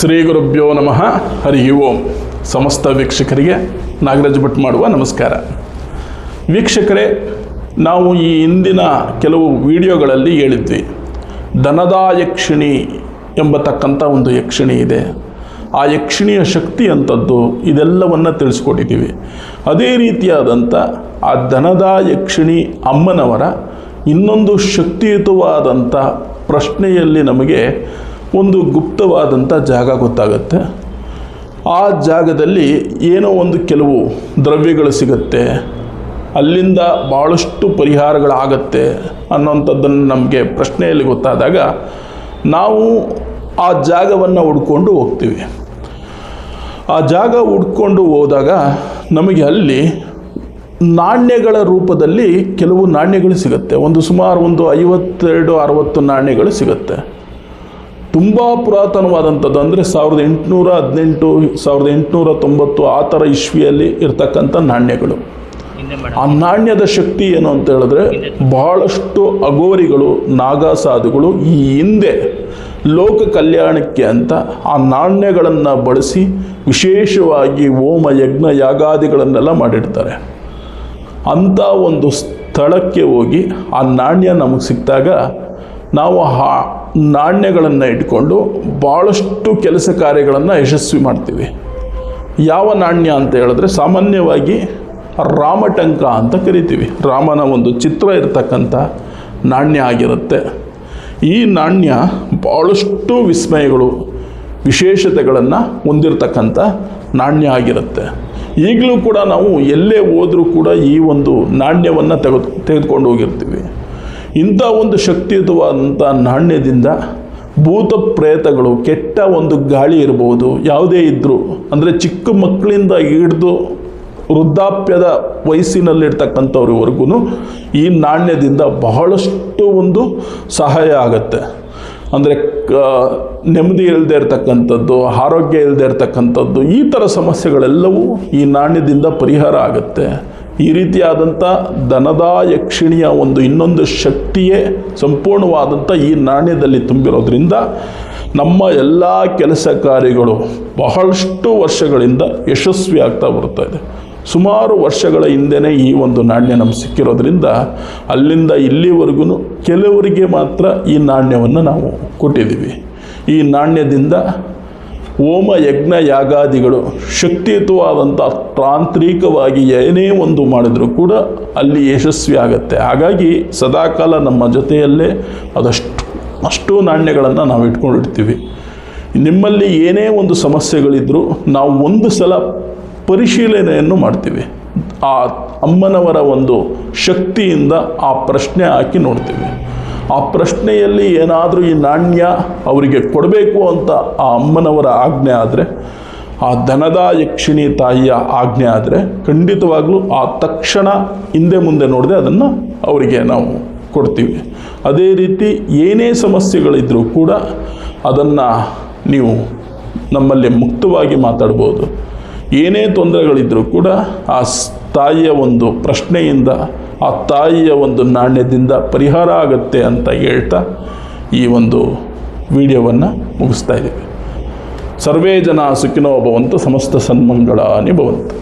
ಶ್ರೀ ಗುರುಭ್ಯೋ ನಮಃ. ಹರಿ ಓಂ. ಸಮಸ್ತ ವೀಕ್ಷಕರಿಗೆ ನಾಗರಾಜ್ ಭಟ್ ಮಾಡುವ ನಮಸ್ಕಾರ. ವೀಕ್ಷಕರೇ, ನಾವು ಈ ಹಿಂದಿನ ಕೆಲವು ವಿಡಿಯೋಗಳಲ್ಲಿ ಹೇಳಿದ್ವಿ. ದನದ ಯಕ್ಷಿಣಿ ಎಂಬತಕ್ಕಂಥ ಒಂದು ಯಕ್ಷಿಣಿ ಇದೆ. ಆ ಯಕ್ಷಿಣಿಯ ಶಕ್ತಿ ಅಂಥದ್ದು ಇದೆಲ್ಲವನ್ನು ತಿಳಿಸ್ಕೊಟ್ಟಿದ್ದೀವಿ. ಅದೇ ರೀತಿಯಾದಂಥ ಆ ದನದ ಯಕ್ಷಿಣಿ ಅಮ್ಮನವರ ಇನ್ನೊಂದು ಶಕ್ತಿಯುತವಾದಂಥ ಪ್ರಶ್ನೆಯಲ್ಲಿ ನಮಗೆ ಒಂದು ಗುಪ್ತವಾದಂಥ ಜಾಗ ಗೊತ್ತಾಗುತ್ತೆ. ಆ ಜಾಗದಲ್ಲಿ ಏನೋ ಒಂದು ಕೆಲವು ದ್ರವ್ಯಗಳು ಸಿಗುತ್ತೆ. ಅಲ್ಲಿಂದ ಭಾಳಷ್ಟು ಪರಿಹಾರಗಳಾಗತ್ತೆ ಅನ್ನೋಂಥದ್ದನ್ನು ನಮಗೆ ಪ್ರಶ್ನೆಯಲ್ಲಿ ಗೊತ್ತಾದಾಗ ನಾವು ಆ ಜಾಗವನ್ನು ಹುಡ್ಕೊಂಡು ಹೋಗ್ತೀವಿ. ಆ ಜಾಗ ಹುಡ್ಕೊಂಡು ಹೋದಾಗ ನಮಗೆ ಅಲ್ಲಿ ನಾಣ್ಯಗಳ ರೂಪದಲ್ಲಿ ಕೆಲವು ನಾಣ್ಯಗಳು ಸಿಗುತ್ತೆ. ಒಂದು ಸುಮಾರು ಒಂದು ಐವತ್ತೆರಡು ಅರವತ್ತು ನಾಣ್ಯಗಳು ಸಿಗುತ್ತೆ. ತುಂಬ ಪುರಾತನವಾದಂಥದ್ದು ಅಂದರೆ ಸಾವಿರದ ಎಂಟುನೂರ ಹದಿನೆಂಟು ಸಾವಿರದ ಎಂಟುನೂರ ತೊಂಬತ್ತು ಆ ಥರ ಇಶ್ವಿಯಲ್ಲಿ ಇರ್ತಕ್ಕಂಥ ನಾಣ್ಯಗಳು. ಆ ನಾಣ್ಯದ ಶಕ್ತಿ ಏನು ಅಂತ ಹೇಳಿದ್ರೆ ಬಹಳಷ್ಟು ಅಗೋರಿಗಳು ನಾಗಾಸಾಧುಗಳು ಈ ಹಿಂದೆ ಲೋಕ ಕಲ್ಯಾಣಕ್ಕೆ ಅಂತ ಆ ನಾಣ್ಯಗಳನ್ನು ಬಳಸಿ ವಿಶೇಷವಾಗಿ ಹೋಮ ಯಜ್ಞ ಯಾಗಾದಿಗಳನ್ನೆಲ್ಲ ಮಾಡಿರ್ತಾರೆ. ಅಂಥ ಒಂದು ಸ್ಥಳಕ್ಕೆ ಹೋಗಿ ಆ ನಾಣ್ಯ ನಮಗೆ ಸಿಕ್ಕಿದಾಗ ನಾವು ಆ ನಾಣ್ಯಗಳನ್ನು ಇಟ್ಕೊಂಡು ಭಾಳಷ್ಟು ಕೆಲಸ ಕಾರ್ಯಗಳನ್ನು ಯಶಸ್ವಿ ಮಾಡ್ತೀವಿ. ಯಾವ ನಾಣ್ಯ ಅಂತ ಹೇಳಿದ್ರೆ ಸಾಮಾನ್ಯವಾಗಿ ರಾಮಟಂಕ ಅಂತ ಕರಿತೀವಿ. ರಾಮನ ಒಂದು ಚಿತ್ರ ಇರತಕ್ಕಂಥ ನಾಣ್ಯ ಆಗಿರುತ್ತೆ. ಈ ನಾಣ್ಯ ಭಾಳಷ್ಟು ವಿಸ್ಮಯಗಳು, ವಿಶೇಷತೆಗಳನ್ನು ಹೊಂದಿರತಕ್ಕಂಥ ನಾಣ್ಯ ಆಗಿರುತ್ತೆ. ಈಗಲೂ ಕೂಡ ನಾವು ಎಲ್ಲೇ ಹೋದರೂ ಕೂಡ ಈ ಒಂದು ನಾಣ್ಯವನ್ನು ತೆಗೆದು, ತೆಗೆದುಕೊಂಡು ಹೋಗಿರ್ತೀವಿ. ಇಂಥ ಒಂದು ಶಕ್ತಿಯುತವಾದಂಥ ನಾಣ್ಯದಿಂದ ಭೂತ ಪ್ರೇತಗಳು, ಕೆಟ್ಟ ಒಂದು ಗಾಳಿ ಇರ್ಬೋದು, ಯಾವುದೇ ಇದ್ದರೂ ಅಂದರೆ ಚಿಕ್ಕ ಮಕ್ಕಳಿಂದ ಹಿಡಿದು ವೃದ್ಧಾಪ್ಯದ ವಯಸ್ಸಿನಲ್ಲಿರ್ತಕ್ಕಂಥವ್ರವರೆಗೂ ಈ ನಾಣ್ಯದಿಂದ ಬಹಳಷ್ಟು ಒಂದು ಸಹಾಯ ಆಗುತ್ತೆ. ಅಂದರೆ ನೆಮ್ಮದಿ ಇಲ್ಲದೆ ಇರತಕ್ಕಂಥದ್ದು, ಆರೋಗ್ಯ ಇಲ್ಲದೆ ಇರತಕ್ಕಂಥದ್ದು, ಈ ಥರ ಸಮಸ್ಯೆಗಳೆಲ್ಲವೂ ಈ ನಾಣ್ಯದಿಂದ ಪರಿಹಾರ ಆಗುತ್ತೆ. ಈ ರೀತಿಯಾದಂಥ ಧನದಾಯಕ್ಷಿಣಿಯ ಒಂದು ಇನ್ನೊಂದು ಶಕ್ತಿಯೇ ಸಂಪೂರ್ಣವಾದಂಥ ಈ ನಾಣ್ಯದಲ್ಲಿ ತುಂಬಿರೋದ್ರಿಂದ ನಮ್ಮ ಎಲ್ಲ ಕೆಲಸ ಕಾರ್ಯಗಳು ಬಹಳಷ್ಟು ವರ್ಷಗಳಿಂದ ಯಶಸ್ವಿ ಆಗ್ತಾ ಬರ್ತಾ ಇದೆ. ಸುಮಾರು ವರ್ಷಗಳ ಹಿಂದೆನೇ ಈ ಒಂದು ನಾಣ್ಯ ನಮ್ಗೆ ಸಿಕ್ಕಿರೋದ್ರಿಂದ ಅಲ್ಲಿಂದ ಇಲ್ಲಿವರೆಗೂ ಕೆಲವರಿಗೆ ಮಾತ್ರ ಈ ನಾಣ್ಯವನ್ನು ನಾವು ಕೊಟ್ಟಿದ್ದೀವಿ. ಈ ನಾಣ್ಯದಿಂದ ಹೋಮ ಯಜ್ಞ ಯಾಗಾದಿಗಳು ಶಕ್ತಿಯುತವಾದಂಥ ತಾಂತ್ರಿಕವಾಗಿ ಏನೇ ಒಂದು ಮಾಡಿದರೂ ಕೂಡ ಅಲ್ಲಿ ಯಶಸ್ವಿ ಆಗುತ್ತೆ. ಹಾಗಾಗಿ ಸದಾಕಾಲ ನಮ್ಮ ಜೊತೆಯಲ್ಲೇ ಅದಷ್ಟು, ಅಷ್ಟು ನಾಣ್ಯಗಳನ್ನು ನಾವು ಇಟ್ಕೊಂಡಿರ್ತೀವಿ. ನಿಮ್ಮಲ್ಲಿ ಏನೇ ಒಂದು ಸಮಸ್ಯೆಗಳಿದ್ದರೂ ನಾವು ಒಂದು ಸಲ ಪರಿಶೀಲನೆಯನ್ನು ಮಾಡ್ತೀವಿ. ಆ ಅಮ್ಮನವರ ಒಂದು ಶಕ್ತಿಯಿಂದ ಆ ಪ್ರಶ್ನೆ ಹಾಕಿ ನೋಡ್ತೀವಿ. ಆ ಪ್ರಶ್ನೆಯಲ್ಲಿ ಏನಾದರೂ ಈ ನಾಣ್ಯ ಅವರಿಗೆ ಕೊಡಬೇಕು ಅಂತ ಆ ಅಮ್ಮನವರ ಆಜ್ಞೆ ಆದರೆ, ಆ ದನದ ಯಕ್ಷಿಣಿ ತಾಯಿಯ ಆಜ್ಞೆ ಆದರೆ ಖಂಡಿತವಾಗ್ಲೂ ಆ ತಕ್ಷಣ ಹಿಂದೆ ಮುಂದೆ ನೋಡದೆ ಅದನ್ನು ಅವರಿಗೆ ನಾವು ಕೊಡ್ತೀವಿ. ಅದೇ ರೀತಿ ಏನೇ ಸಮಸ್ಯೆಗಳಿದ್ದರೂ ಕೂಡ ಅದನ್ನು ನೀವು ನಮ್ಮಲ್ಲಿ ಮುಕ್ತವಾಗಿ ಮಾತಾಡ್ಬೋದು. ಏನೇ ತೊಂದರೆಗಳಿದ್ದರೂ ಕೂಡ ಆ ತಾಯಿಯ ಒಂದು ಪ್ರಶ್ನೆಯಿಂದ ಆ ತಾಯಿಯ ಒಂದು ನಾಣ್ಯದಿಂದ ಪರಿಹಾರ ಆಗುತ್ತೆ ಅಂತ ಹೇಳ್ತಾ ಈ ಒಂದು ವಿಡಿಯೋವನ್ನು ಮುಗಿಸ್ತಾ ಇದ್ದೀವಿ. ಸರ್ವೇ ಜನ ಸುಖಿನೋ ಸಮಸ್ತ ಸನ್ಮಂಗಳಾನಿ ಭವಂತು.